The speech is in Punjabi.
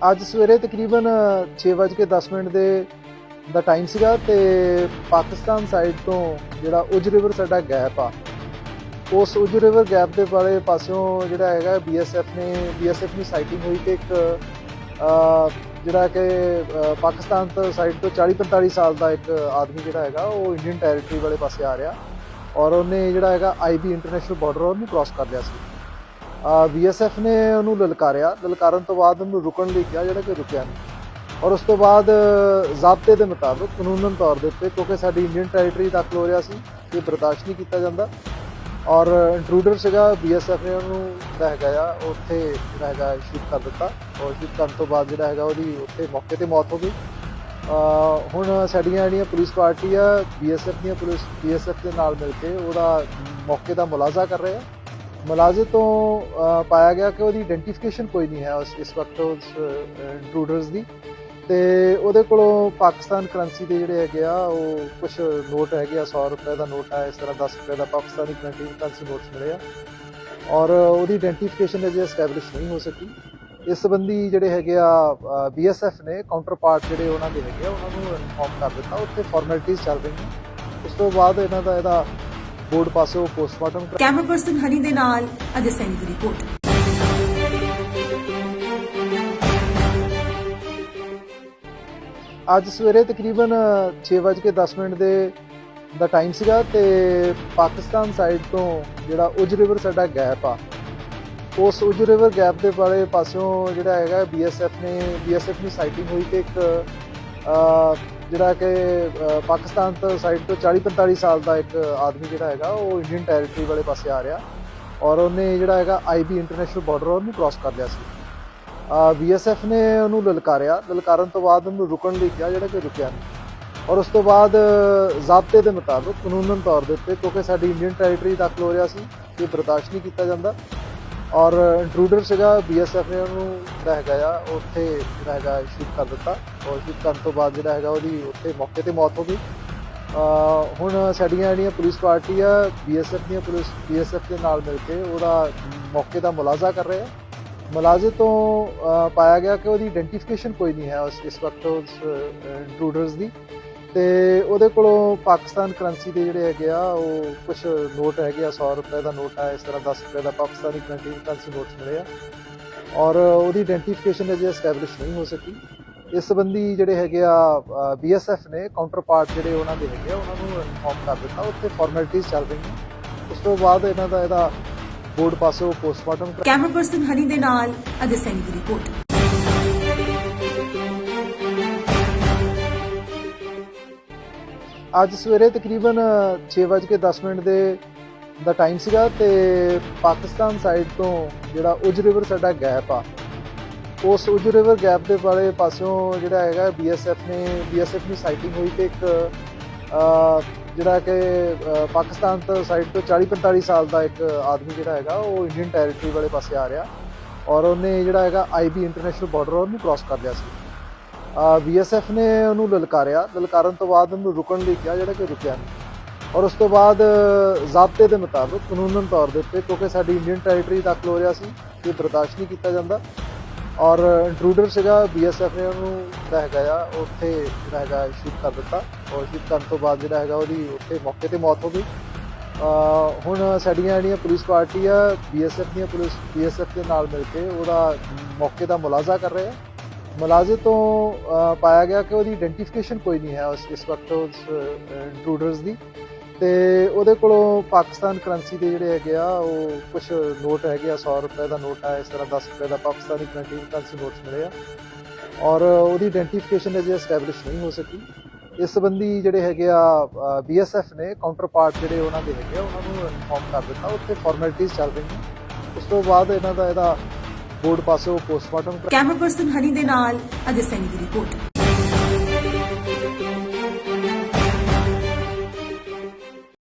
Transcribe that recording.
ਅੱਜ ਸਵੇਰੇ ਤਕਰੀਬਨ 6:10 ਮਿੰਟ ਦੇ ਦਾ ਟਾਈਮ ਸੀਗਾ ਤੇ ਪਾਕਿਸਤਾਨ ਸਾਈਡ ਤੋਂ ਜਿਹੜਾ ਉਜ ਰਿਵਰ ਸਾਡਾ ਗੈਪ ਆ, ਉਸ ਉਜ ਰਿਵਰ ਗੈਪ ਦੇ ਵਾਲੇ ਪਾਸਿਓਂ ਜਿਹੜਾ ਹੈਗਾ ਬੀਐਸਐਫ ਨੇ ਬੀਐਸਐਫ ਦੀ ਸਾਈਟਿੰਗ ਹੋਈ ਕਿ ਇੱਕ ਜਿਹੜਾ ਕਿ ਪਾਕਿਸਤਾਨ ਤੋਂ ਸਾਈਡ ਤੋਂ 40-45 ਸਾਲ ਦਾ ਇੱਕ ਆਦਮੀ ਜਿਹੜਾ ਹੈਗਾ, ਉਹ ਇੰਡੀਅਨ ਟੈਰੀਟਰੀ ਵਾਲੇ ਪਾਸੇ ਆ ਰਿਹਾ ਔਰ ਉਹਨੇ ਜਿਹੜਾ ਹੈਗਾ ਆਈਬੀ ਇੰਟਰਨੈਸ਼ਨਲ ਬਾਰਡਰ ਉਹਨੂੰ ਕ੍ਰਾਸ ਕਰ ਲਿਆ ਸੀ। ਬੀਐਸਐਫ ਨੇ ਉਹਨੂੰ ਲਲਕਾਰਿਆ। ਲਲਕਾਰਨ ਤੋਂ ਬਾਅਦ ਉਹਨੂੰ ਰੁਕਣ ਲਈ ਕਿਹਾ, ਜਿਹੜਾ ਕਿ ਰੁਕਿਆ ਨਹੀਂ। ਔਰ ਉਸ ਤੋਂ ਬਾਅਦ ਜ਼ਾਬਤੇ ਦੇ ਮੁਤਾਬਕ ਕਾਨੂੰਨਨ ਤੌਰ ਦੇ ਉੱਤੇ, ਕਿਉਂਕਿ ਸਾਡੀ ਇੰਡੀਅਨ ਟੈਰੀਟਰੀ ਦਾਖਲ ਹੋ ਰਿਹਾ ਸੀ, ਇਹ ਬਰਦਾਸ਼ਤ ਨਹੀਂ ਕੀਤਾ ਜਾਂਦਾ। ਔਰ ਇੰਟਰੂਡਰ ਸੀਗਾ ਬੀਐਸਐਫ ਨੇ ਉਹਨੂੰ ਜਿਹੜਾ ਹੈਗਾ ਆ ਉੱਥੇ ਜਿਹੜਾ ਹੈਗਾ ਸ਼ੂਟ ਕਰ ਦਿੱਤਾ। ਔਰ ਸ਼ੂਟ ਕਰਨ ਤੋਂ ਬਾਅਦ ਜਿਹੜਾ ਹੈਗਾ, ਉਹਦੀ ਉੱਥੇ ਮੌਕੇ ਤੇ ਮੌਤ ਹੋ ਗਈ। ਹੁਣ ਸਾਡੀਆਂ ਜਿਹੜੀਆਂ ਪੁਲਿਸ ਪਾਰਟੀ ਆ ਬੀਐਸਐਫ ਦੀਆਂ ਪੁਲਿਸ ਬੀਐਸਐਫ ਦੇ ਨਾਲ ਮਿਲ ਕੇ ਉਹਦਾ ਮੌਕੇ ਦਾ ਮੁਲਾਜ਼ਾ ਕਰ ਰਹੇ ਆ। ਮੁਲਾਜ਼ਮ ਤੋਂ ਪਾਇਆ ਗਿਆ ਕਿ ਉਹਦੀ ਆਇਡੈਂਟੀਫਿਕੇਸ਼ਨ ਕੋਈ ਨਹੀਂ ਹੈ ਉਸ, ਇਸ ਵਕਤ ਉਸ ਇੰਟਰੂਡਰਸ ਦੀ। ਤੇ ਉਹਦੇ ਕੋਲੋਂ ਪਾਕਿਸਤਾਨ ਕਰੰਸੀ ਦੇ ਜਿਹੜੇ ਹੈਗੇ ਆ, ਉਹ ਕੁਝ ਨੋਟ ਹੈਗੇ ਆ 100 ਰੁਪਏ ਦਾ ਨੋਟ ਆ, ਇਸ ਤਰ੍ਹਾਂ 10 ਰੁਪਏ ਦਾ ਪਾਕਿਸਤਾਨੀ ਕਰੰਸੀ ਕਰੰਸੀ ਨੋਟਸ ਮਿਲੇ ਆ। ਔਰ ਉਹਦੀ ਆਇਡੈਂਟੀਫਿਕੇਸ਼ਨ ਅਜੇ ਐਸਟੈਬਲਿਸ਼ ਨਹੀਂ ਹੋ ਸਕੀ। ਇਸ ਸੰਬੰਧੀ ਜਿਹੜੇ ਹੈਗੇ ਆ ਬੀਐਸਐਫ ਨੇ ਕਾਊਂਟਰ ਪਾਰਟ ਜਿਹੜੇ ਉਹਨਾਂ ਦੇ ਹੈਗੇ ਆ, ਉਹਨਾਂ ਨੂੰ ਇਨਫੋਰਮ ਕਰ ਦਿੱਤਾ। ਉੱਥੇ ਫਾਰਮੈਲਿਟੀਜ਼ ਚੱਲ ਰਹੀਆਂ। ਉਸ ਤੋਂ ਬਾਅਦ ਇਹਨਾਂ ਦਾ ਇਹਦਾ ਬੋਰਡ ਪਾਸੋਂ ਪੋਸਟਮਾਰਟਮ ਕੈਮਰਾ ਪਰਸਨ ਹਨੀ ਦੇ ਨਾਲ ਅਜੇ ਸੈਨੀ ਦੀ ਰਿਪੋਰਟ। ਅੱਜ ਸਵੇਰੇ ਤਕਰੀਬਨ 6:10 ਮਿੰਟ ਦੇ ਦਾ ਟਾਈਮ ਸੀਗਾ ਤੇ ਪਾਕਿਸਤਾਨ ਸਾਈਡ ਤੋਂ ਜਿਹੜਾ ਉਜ ਰਿਵਰ ਸਾਡਾ ਗੈਪ ਆ ਉਸ ਉਜ ਰਿਵਰ ਗੈਪ ਦੇ ਵਾਲੇ ਪਾਸਿਓਂ ਜਿਹੜਾ ਹੈਗਾ ਬੀਐਸਐਫ ਨੇ ਬੀਐਸਐਫ ਦੀ ਸਾਈਟਿੰਗ ਹੋਈ ਕਿ ਇੱਕ ਜਿਹੜਾ ਕਿ ਪਾਕਿਸਤਾਨ ਤੋਂ ਸਾਈਡ ਤੋਂ 40-45 ਸਾਲ ਦਾ ਇੱਕ ਆਦਮੀ ਜਿਹੜਾ ਹੈਗਾ, ਉਹ ਇੰਡੀਅਨ ਟੈਰੀਟਰੀ ਵਾਲੇ ਪਾਸੇ ਆ ਰਿਹਾ ਔਰ ਉਹਨੇ ਜਿਹੜਾ ਹੈਗਾ ਆਈਬੀ ਇੰਟਰਨੈਸ਼ਨਲ ਬਾਰਡਰ ਉਹਨੂੰ ਕ੍ਰਾਸ ਕਰ ਲਿਆ ਸੀ। ਬੀਐਸਐਫ ਨੇ ਉਹਨੂੰ ਲਲਕਾਰਿਆ। ਲਲਕਾਰਨ ਤੋਂ ਬਾਅਦ ਉਹਨੂੰ ਰੁਕਣ ਲਈ ਕਿਹਾ, ਜਿਹੜਾ ਕਿ ਰੁਕਿਆ ਨਹੀਂ। ਔਰ ਉਸ ਤੋਂ ਬਾਅਦ ਜ਼ਾਬਤੇ ਦੇ ਮੁਤਾਬਕ ਕਾਨੂੰਨਨ ਤੌਰ ਦੇ ਉੱਤੇ, ਕਿਉਂਕਿ ਸਾਡੀ ਇੰਡੀਅਨ ਟੈਰੀਟਰੀ ਦਾਖਲ ਹੋ ਰਿਹਾ ਸੀ, ਇਹ ਬਰਦਾਸ਼ਤ ਨਹੀਂ ਕੀਤਾ ਜਾਂਦਾ। ਔਰ ਇੰਟਰੂਡਰ ਸੀਗਾ ਬੀਐਸਐਫ ਨੇ ਉਹਨੂੰ ਜਿਹੜਾ ਹੈਗਾ ਆ, ਉੱਥੇ ਜਿਹੜਾ ਹੈਗਾ ਸ਼ੂਟ ਕਰ ਦਿੱਤਾ। ਔਰ ਸ਼ੂਟ ਕਰਨ ਤੋਂ ਬਾਅਦ ਜਿਹੜਾ ਹੈਗਾ ਉਹਦੀ ਉੱਥੇ ਮੌਕੇ ਤੇ ਮੌਤ ਹੋ ਗਈ। ਹੁਣ ਸਾਡੀਆਂ ਜਿਹੜੀਆਂ ਪੁਲਿਸ ਪਾਰਟੀ ਆ ਬੀਐਸਐਫ ਦੀਆਂ ਪੁਲਿਸ ਬੀਐਸਐਫ ਦੇ ਨਾਲ ਮਿਲ ਕੇ ਉਹਦਾ ਮੌਕੇ ਦਾ ਮੁਲਾਜ਼ਾ ਕਰ ਰਹੇ ਆ। ਮੁਲਾਜ਼ੇ ਤੋਂ ਪਾਇਆ ਗਿਆ ਕਿ ਉਹਦੀ ਆਇਡੈਂਟੀਫਿਕੇਸ਼ਨ ਕੋਈ ਨਹੀਂ ਹੈ ਉਸ, ਇਸ ਵਕਤ ਉਸ ਇੰਟਰੂਡਰਸ ਦੀ। ਤੇ ਉਹਦੇ ਕੋਲੋਂ ਪਾਕਿਸਤਾਨ ਕਰੰਸੀ ਦੇ ਜਿਹੜੇ ਹੈਗੇ ਆ, ਉਹ ਕੁਝ ਨੋਟ ਹੈਗੇ ਆ 100 ਰੁਪਏ ਦਾ ਨੋਟ ਆ, ਇਸ ਤਰ੍ਹਾਂ 10 ਰੁਪਏ ਦਾ ਪਾਕਿਸਤਾਨੀ ਕਰੰਸੀ ਕਰੰਸੀ ਨੋਟਸ ਮਿਲੇ ਆ। ਔਰ ਉਹਦੀ ਆਇਡੈਂਟੀਫਿਕੇਸ਼ਨ ਅਜੇ ਐਸਟੈਬਲਿਸ਼ ਨਹੀਂ ਹੋ ਸਕੀ। ਇਸ ਸੰਬੰਧੀ ਜਿਹੜੇ ਹੈਗੇ ਆ ਬੀਐਸਐਫ ਨੇ ਕਾਊਂਟਰ ਪਾਰਟ ਜਿਹੜੇ ਉਹਨਾਂ ਦੇ ਹੈਗੇ ਆ, ਉਹਨਾਂ ਨੂੰ ਇਨਫੋਰਮ ਕਰ ਦਿੱਤਾ। ਉੱਥੇ ਫਾਰਮੈਲਿਟੀਜ਼ ਚੱਲ ਰਹੀਆਂ। ਉਸ ਤੋਂ ਬਾਅਦ ਇਹਨਾਂ ਦਾ ਇਹਦਾ ਬੋਰਡ ਪਾਸੋਂ ਪੋਸਟਮਾਰਟਮ ਕੈਮਰਾ ਪਰਸਨ ਹਨੀ ਦੇ ਨਾਲ, ਅਜੇ ਸੈਨੀ ਦੀ ਰਿਪੋਰਟ ਅੱਜ ਸਵੇਰੇ ਤਕਰੀਬਨ 6:10 ਮਿੰਟ ਦੇ ਦਾ ਟਾਈਮ ਸੀਗਾ ਤੇ ਪਾਕਿਸਤਾਨ ਸਾਈਡ ਤੋਂ ਜਿਹੜਾ ਉਜ ਰਿਵਰ ਸਾਡਾ ਗੈਪ ਆ, ਉਸ ਉਜ ਰਿਵਰ ਗੈਪ ਦੇ ਵਾਲੇ ਪਾਸਿਓਂ ਜਿਹੜਾ ਹੈਗਾ ਬੀਐਸਐਫ ਨੇ ਬੀਐਸਐਫ ਦੀ ਸਾਈਟਿੰਗ ਹੋਈ ਕਿ ਇੱਕ ਜਿਹੜਾ ਕਿ ਪਾਕਿਸਤਾਨ ਤੋਂ ਸਾਈਡ ਤੋਂ 40-45 ਸਾਲ ਦਾ ਇੱਕ ਆਦਮੀ ਜਿਹੜਾ ਹੈਗਾ, ਉਹ ਇੰਡੀਅਨ ਟੈਰੀਟਰੀ ਵਾਲੇ ਪਾਸੇ ਆ ਰਿਹਾ ਔਰ ਉਹਨੇ ਜਿਹੜਾ ਹੈਗਾ ਆਈਬੀ ਇੰਟਰਨੈਸ਼ਨਲ ਬਾਰਡਰ ਉਹਨੂੰ ਕ੍ਰਾਸ ਕਰ ਲਿਆ ਸੀ। ਬੀਐਸਐਫ ਨੇ ਉਹਨੂੰ ਲਲਕਾਰਿਆ। ਲਲਕਾਰਨ ਤੋਂ ਬਾਅਦ ਉਹਨੂੰ ਰੁਕਣ ਲਈ ਕਿਹਾ ਜਿਹੜਾ ਕਿ ਰੁਕਿਆ ਨਹੀਂ। ਔਰ ਉਸ ਤੋਂ ਬਾਅਦ ਜ਼ਾਬਤੇ ਦੇ ਮੁਤਾਬਕ ਕਾਨੂੰਨਨ ਤੌਰ ਦੇ ਉੱਤੇ, ਕਿਉਂਕਿ ਸਾਡੀ ਇੰਡੀਅਨ ਟੈਰੀਟਰੀ ਦਾਖਲ ਹੋ ਰਿਹਾ ਸੀ, ਇਹ ਬਰਦਾਸ਼ਤ ਨਹੀਂ ਕੀਤਾ ਜਾਂਦਾ। ਔਰ ਇੰਟਰੂਡਰ ਸੀਗਾ ਬੀਐਸਐਫ ਨੇ ਉਹਨੂੰ ਜਿਹੜਾ ਹੈਗਾ ਆ ਉੱਥੇ ਜਿਹੜਾ ਹੈਗਾ ਸ਼ੂਟ ਕਰ ਦਿੱਤਾ। ਔਰ ਸ਼ੂਟ ਕਰਨ ਤੋਂ ਬਾਅਦ ਜਿਹੜਾ ਹੈਗਾ ਉਹਦੀ ਉੱਥੇ ਮੌਕੇ ਤੇ ਮੌਤ ਹੋ ਗਈ। ਹੁਣ ਸਾਡੀਆਂ ਜਿਹੜੀਆਂ ਪੁਲਿਸ ਪਾਰਟੀ ਆ ਬੀਐਸਐਫ ਦੀਆਂ ਪੁਲਿਸ ਬੀਐਸਐਫ ਦੇ ਨਾਲ ਮਿਲ ਕੇ ਉਹਦਾ ਮੌਕੇ ਦਾ ਮੁਲਾਜ਼ਾ ਕਰ ਰਹੇ ਆ। ਮੁਲਾਜ਼ੇ ਤੋਂ ਪਾਇਆ ਗਿਆ ਕਿ ਉਹਦੀ ਆਇਡੈਂਟੀਫਿਕੇਸ਼ਨ ਕੋਈ ਨਹੀਂ ਹੈ ਉਸ, ਇਸ ਵਕਤ ਉਸ ਇੰਟਰੂਡਰਸ ਦੀ। ਤੇ ਉਹਦੇ ਕੋਲੋਂ ਪਾਕਿਸਤਾਨ ਕਰੰਸੀ ਦੇ ਜਿਹੜੇ ਹੈਗੇ ਆ, ਉਹ ਕੁਝ ਨੋਟ ਹੈਗੇ ਆ 100 ਰੁਪਏ ਦਾ ਨੋਟ ਆ, ਇਸ ਤਰ੍ਹਾਂ 10 ਰੁਪਏ ਦਾ ਪਾਕਿਸਤਾਨੀ ਕਰੰਸੀ ਕਰੰਸੀ ਨੋਟਸ ਮਿਲੇ ਆ। ਔਰ ਉਹਦੀ ਆਇਡੈਂਟੀਫਿਕੇਸ਼ਨ ਅਜੇ ਐਸਟੈਬਲਿਸ਼ ਨਹੀਂ ਹੋ ਸਕੀ। ਇਸ ਸੰਬੰਧੀ ਜਿਹੜੇ ਹੈਗੇ ਆ ਬੀਐਸਐਫ ਨੇ ਕਾਊਂਟਰ ਪਾਰਟ ਜਿਹੜੇ ਉਹਨਾਂ ਦੇ ਹੈਗੇ ਆ, ਉਹਨਾਂ ਨੂੰ ਇਨਫੋਰਮ ਕਰ ਦਿੱਤਾ। ਉੱਥੇ ਫਾਰਮੈਲਿਟੀਜ਼ ਚੱਲ ਰਹੀਆਂ। ਉਸ ਤੋਂ ਬਾਅਦ ਇਹਨਾਂ ਦਾ ਇਹਦਾ ਬੋਰਡ ਪਾਸੋਂ ਪੋਸਟਮਾਰਟਮ ਕੈਮਰਾ ਪਰਸਨ ਹਨੀ ਦੇ ਨਾਲ ਅਜੇ ਸੈਨੀ ਦੀ ਰਿਪੋਰਟ।